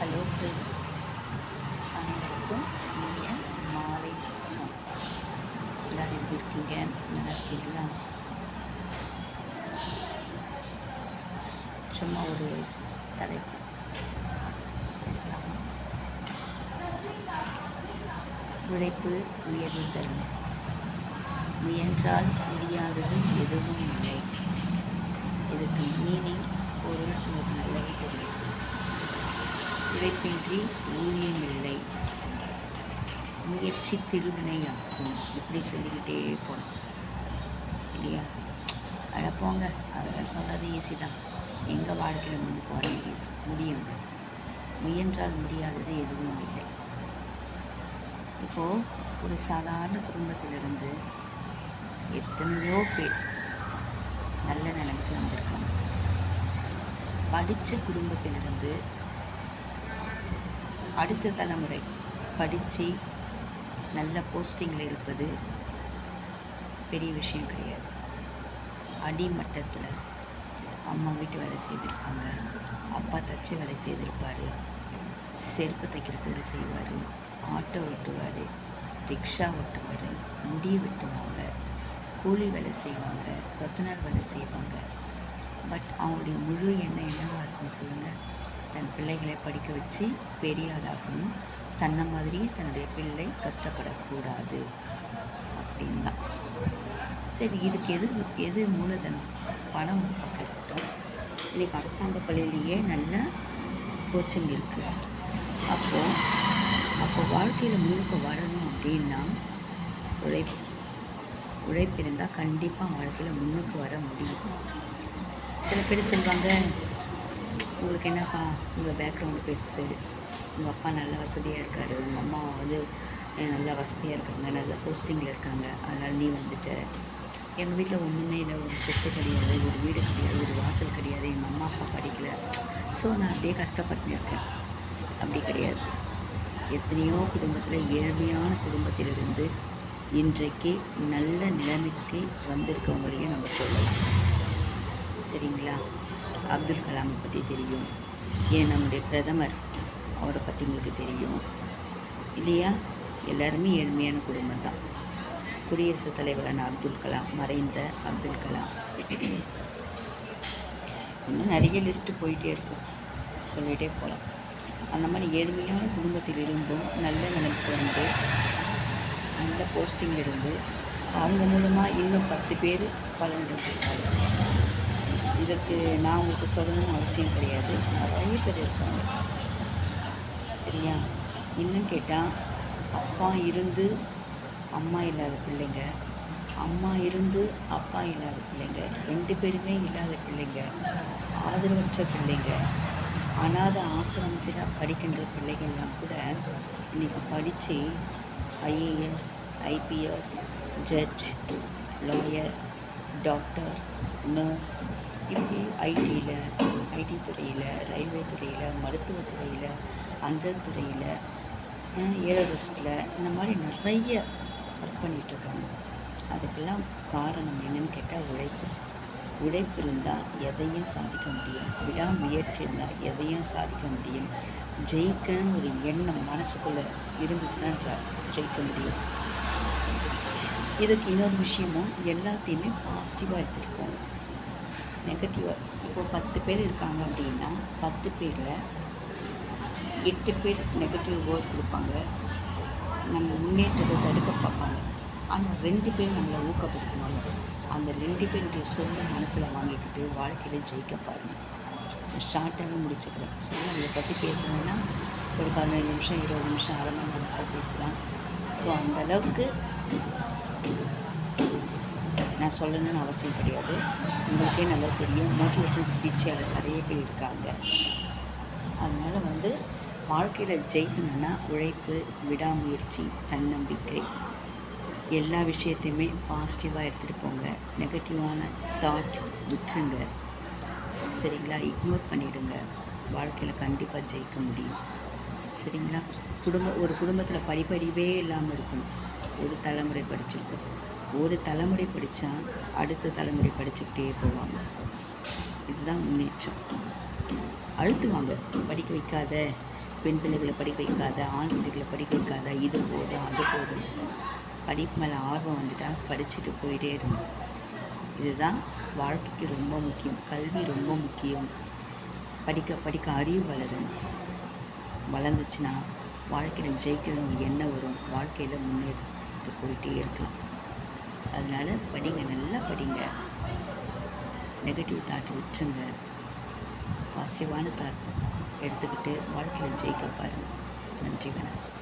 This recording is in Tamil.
ஹலோ ஃப்ரெண்ட்ஸ் அனைவருக்கும் இனிய மாலை வணக்கம். எல்லோரும் எப்படி இருக்கீங்க? நல்லா இருக்கீங்களா? சும்மா ஒரு தலைப்பு பேசலாமா. உழைப்பு உயர்வு தரும். முயன்றால் முடியாதது எதுவும் இல்லை. இதுக்கு மீனிங் பொருள் ஒரு நல்லது தெரியும். உழைப்பின்றி ஊதியம் இல்லை முயற்சி திருவினையாக்கும். இப்படி சொல்லிக்கிட்டே போகலாம் இல்லையா? அட போங்க. அதெல்லாம் சொல்கிறது ஈஸி தான். எங்கள் வாழ்க்கையில் முன்னுக்கு வர முடியுது? முடியுங்க. முயன்றால் முடியாதது எதுவும் இல்லை. இப்போது ஒரு சாதாரண குடும்பத்திலிருந்து எத்தனையோ பேர் நல்ல நிலைமைக்கு வந்திருக்காங்க. படித்த குடும்பத்திலிருந்து அடுத்த தலைமுறை படித்து நல்ல போஸ்டிங்கில் இருப்பது பெரிய விஷயம் கிடையாது. அடிமட்டத்தில் அம்மா வீட்டு வேலை செய்திருப்பாங்க. அப்பா தச்சு வேலை செய்திருப்பார். செருப்பு தைக்கிற தொழில் செய்வார். ஆட்டோ ஓட்டுவார். ரிக்ஷா ஓட்டுவார். முடி வெட்டுவாங்க. கூலி வேலை செய்வாங்க. கொத்தனார் வேலை செய்வாங்க. பட் அவங்களுடைய முழு எண்ணம் என்னவாக இருக்கும் சொல்லுங்கள் தன் பிள்ளைகளை படிக்க வச்சு பெரிய ஆளாக்கணும் தன்னை மாதிரியே தன்னுடைய பிள்ளை கஷ்டப்படக்கூடாது. அப்படின்னு. தான் சரி இதுக்கு எது எது மூலதனம்? பணம் கேட்டோம் இன்றைக்கி அரசாங்க பள்ளியிலேயே நல்ல கோச்சிங் இருக்குது அப்போது அப்போ வாழ்க்கையில் முன்னுக்கு வரணும் அப்படின்னா உழைப்பு உழைப்பு இருந்தால் கண்டிப்பாக வாழ்க்கையில் முன்னுக்கு வர முடியும். சில பேர் சொல்லுவாங்க உங்களுக்கு என்னப்பா? உங்கள் பேக்ரவுண்டு பெருசு. உங்கள் அப்பா நல்ல வசதியாக இருக்கார். உங்கள் அம்மா வந்து நல்ல வசதியாக இருக்காங்க நல்ல போஸ்டிங்கில் இருக்காங்க. அதனால் நீ வந்துட்ட. எங்கள் வீட்டில் ஒன்றுமே இல்லை. ஒரு சொத்து கிடையாது ஒரு வீடு கிடையாது ஒரு வாசல் கிடையாது. எங்கள் அம்மா அப்பா படிக்கலை. ஸோ நான் அப்படியே கஷ்டப்பட்டு இருக்கேன். அப்படி கிடையாது. எத்தனையோ குடும்பத்தில் ஏழ்மையான குடும்பத்திலிருந்து இன்றைக்கு நல்ல நிலைமைக்கு வந்திருக்கவங்களையும் நம்ம சொல்லலாம். சரிங்களா? அப்துல் கலாமை பற்றி தெரியும். ஏன் நம்முடைய பிரதமர் அவரை பற்றி உங்களுக்கு தெரியும்? இல்லையா? எல்லாருமே ஏழ்மையான குடும்பம் தான். குடியரசுத் தலைவரான அப்துல் கலாம் மறைந்த அப்துல் கலாம். இன்னும் நிறைய லிஸ்ட்டு போயிட்டே இருக்கும். சொல்லிகிட்டே போகலாம் அந்த மாதிரி ஏழ்மையான குடும்பத்தில் இருந்தும் நல்ல நிலைக்கு வந்து நல்ல போஸ்டிங்கில் இருந்து அவங்க மூலமாக இன்னும் பத்து பேர் பலன் எடுத்திருக்காங்க இதற்கு நான் உங்களுக்கு சொல்லணும்னு அவசியம் கிடையாது. நிறைய பேர் இருக்காங்க சரியா? இன்னும் கேட்டால் அப்பா இருந்து அம்மா இல்லாத பிள்ளைங்க அம்மா இருந்து அப்பா இல்லாத பிள்ளைங்க ரெண்டு பேருமே இல்லாத பிள்ளைங்க ஆதரவற்ற பிள்ளைங்க அநாத ஆசிரமத்தில் படிக்கின்ற பிள்ளைகள்லாம் கூட இன்றைக்கி படித்து IAS IPS judge lawyer doctor nurse இப்படி ஐடியில் ஐடி துறையில் ரயில்வே துறையில் மருத்துவத்துறையில் அஞ்சல் துறையில் ஏரோஸ்டில் இந்த மாதிரி நிறைய ஒர்க் பண்ணிகிட்ருக்காங்க அதுக்கெல்லாம் காரணம் என்னன்னு கேட்டால் உழைப்பு. உழைப்பு இருந்தால் எதையும் சாதிக்க முடியும். விடாமுயற்சி இருந்தால் எதையும் சாதிக்க முடியும். ஜெயிக்கணும் ஒரு எண்ணம் மனசுக்குள்ளே இருந்துச்சுன்னா ஜெயிக்க முடியும். இதுக்கு இன்னொரு விஷயமும் எல்லாத்தையுமே பாசிட்டிவாக எடுத்துருக்கோம் நெகட்டிவாக இப்போது பத்து பேர் இருக்காங்க அப்படின்னா பத்து பேரில் எட்டு பேர் நெகட்டிவ் வேர்ட் கொடுப்பாங்க. நம்ம முன்னேற்றத்தை தடுக்க பார்ப்பாங்க. ஆனால் ரெண்டு பேர் நம்மளை ஊக்கப்படுத்துவாங்க அந்த ரெண்டு பேருடைய சொல்ல மனசில் வாங்கிக்கிட்டு வாழ்க்கையில் ஜெயிக்க பாருங்கள் ஷார்ட்டாக முடிச்சுக்கிறேன். ஸோ அதை பற்றி பேசணுன்னா ஒரு பதினஞ்சு நிமிஷம் இருபது நிமிஷம் அரை மணி நேரம் பேசலாம். ஸோ அந்தளவுக்கு நான் சொல்லணும்னு அவசியம் கிடையாது. உங்களுக்கே நல்லா தெரியும். மோட்டிவேஷன் ஸ்பீச்சாளர் நிறைய பேர் இருக்காங்க. அதனால் வந்து வாழ்க்கையில் ஜெயிக்கணும்னா உழைப்பு விடாமுயற்சி தன்னம்பிக்கை. எல்லா விஷயத்தையுமே பாசிட்டிவாக எடுத்துகிட்டு போங்க. நெகட்டிவான தாட் விட்டுருங்க. சரிங்களா? இக்னோர் பண்ணிவிடுங்க வாழ்க்கையில் கண்டிப்பாக ஜெயிக்க முடியும். சரிங்களா? குடும்ப ஒரு குடும்பத்தில் படிப்படிவே இல்லாமல் இருக்கும் ஒரு தலைமுறை படிச்சிருக்கும். ஒரு தலைமுறை படித்தா அடுத்த தலைமுறை படிச்சுக்கிட்டே போவாங்க. இதுதான் முன்னேற்றம். அழுத்துவாங்க. படிக்க வைக்காத பெண் பிள்ளைகளை படிக்க வைக்காத ஆண் பிள்ளைகளை படிக்க வைக்காத இது போதும் அது போதும். படிப்பு மேலே ஆர்வம் வந்துட்டால் படிச்சுட்டு போயிட்டே இருக்கும் இதுதான் வாழ்க்கைக்கு ரொம்ப முக்கியம். கல்வி ரொம்ப முக்கியம். படிக்க படிக்க அறிவு வளரும் வளர்ந்துச்சுன்னா வாழ்க்கையில் ஜெயிக்கணும்னு என்ன எண்ணம் வரும். வாழ்க்கையில் முன்னேறிட்டு போயிட்டே இருக்கலாம். அதனால் படிங்க நல்லா படிங்க. நெகட்டிவ் தாட் விட்டுருங்க பாசிட்டிவான தாட் எடுத்துக்கிட்டு வாழ்க்கையில் ஜெயிக்க பாருங்கள் நன்றி வணக்கம்.